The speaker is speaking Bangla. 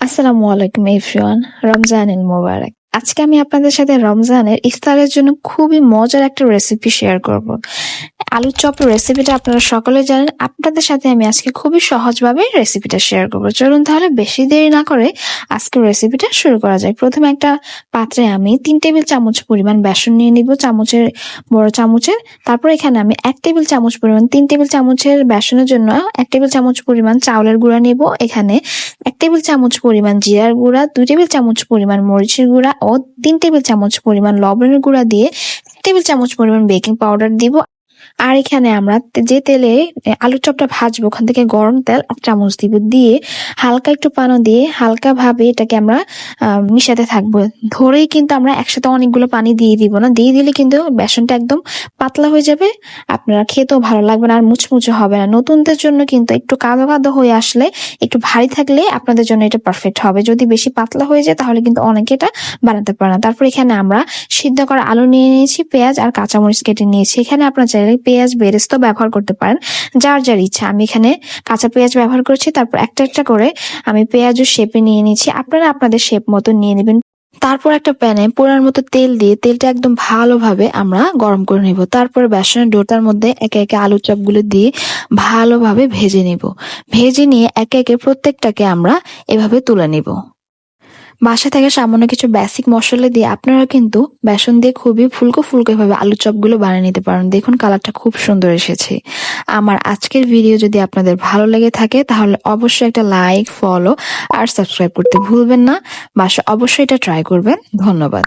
আসসালামু আলাইকুম, এভরিওয়ান। রমজানের মোবারক। আজকে আমি আপনাদের সাথে রমজানের ইফতারের জন্য খুবই মজার একটা রেসিপি শেয়ার করব। আলুর চপের রেসিপিটা আপনারা সকলে জানেন। আপনাদের সাথে আমি আজকে খুবই সহজভাবে রেসিপিটা শেয়ার করব। চলুন তাহলে বেশি দেরি না করে আজকে রেসিপিটা শুরু করা যায় প্রথমে একটা পাত্রে আমি তিন টেবিল চামচ পরিমাণ বেসন নিয়ে নিব চামচের, বড় চামচের। তারপর এখানে আমি এক টেবিল চামচ পরিমাণ, তিন টেবিল চামচের বেসনের জন্য এক টেবিল চামচ পরিমাণ চাউলের গুঁড়া নিব। এখানে এক টেবিল চামচ পরিমাণ জিরার গুঁড়া, দুই টেবিল চামচ পরিমাণ মরিচের গুঁড়া ও তিন টেবিল চামচ পরিমাণ লবণের গুঁড়া দিয়ে এক টেবিল চামচ পরিমাণ বেকিং পাউডার দিব। আর এখানে আমরা যে তেলে আলুর চপটা ভাজবো, ওখান থেকে গরম তেল এক চামচ দিব, দিয়ে হালকা একটু পানো দিয়ে হালকা ভাবে এটাকে আমরা মিশাতে থাকব। ধরেই কিন্তু আমরা একসাথে অনেকগুলো পানি দিয়ে দিব না। দিয়ে দিলে কিন্তু বেসনটা একদম পাতলা হয়ে যাবে, আপনারা খেতেও ভালো লাগবে না আর মুচমুচে হবে না। নতুনদের জন্য কিন্তু একটু কাদো কাদো হয়ে আসলে একটু ভারী থাকলে আপনাদের জন্য এটা পারফেক্ট হবে। যদি বেশি পাতলা হয়ে যায়, তাহলে কিন্তু অনেকে এটা বানাতে পারে না। তারপর এখানে আমরা সিদ্ধ করা আলু নিয়ে নিয়েছি, পেঁয়াজ আর কাঁচামরিচ কেটে নিয়েছি। এখানে আপনার চাইলে পেঁয়াজ বেরেস্ত ব্যবহার করতে পারেন, যার যার ইচ্ছা। আমি এখানে কাঁচা পেঁয়াজ ব্যবহার করছি, তারপর একটা একটা করে আমি পেঁয়াজও শেপে নিয়ে নিয়েছি। আপনারা আপনাদের শেপ মতো নিয়ে নেবেন। তারপর একটা প্যানে পোড়ার মতো তেল দিয়ে তেলটা একদম ভালোভাবে আমরা গরম করে নেব। তারপর বেসনের ডোটার মধ্যে একে একে আলুর চপগুলো দিয়ে ভালোভাবে ভেজে নেব। ভেজে নিয়ে একে একে প্রত্যেকটাকে আমরা এভাবে তুলে নিব। বাসা থেকে সামান্য কিছু বেসিক মশলা দিয়ে আপনারা কিন্তু বেসন দিয়ে খুবই ফুলকো ফুলকো ভাবে আলুর চপগুলো বানিয়ে নিতে পারেন। দেখুন কালারটা খুব সুন্দর এসেছে। আমার আজকের ভিডিও যদি আপনাদের ভালো লেগে থাকে, তাহলে অবশ্যই একটা লাইক ফলো আর সাবস্ক্রাইব করতে ভুলবেন না। বাসা অবশ্যই এটা ট্রাই করবেন। ধন্যবাদ।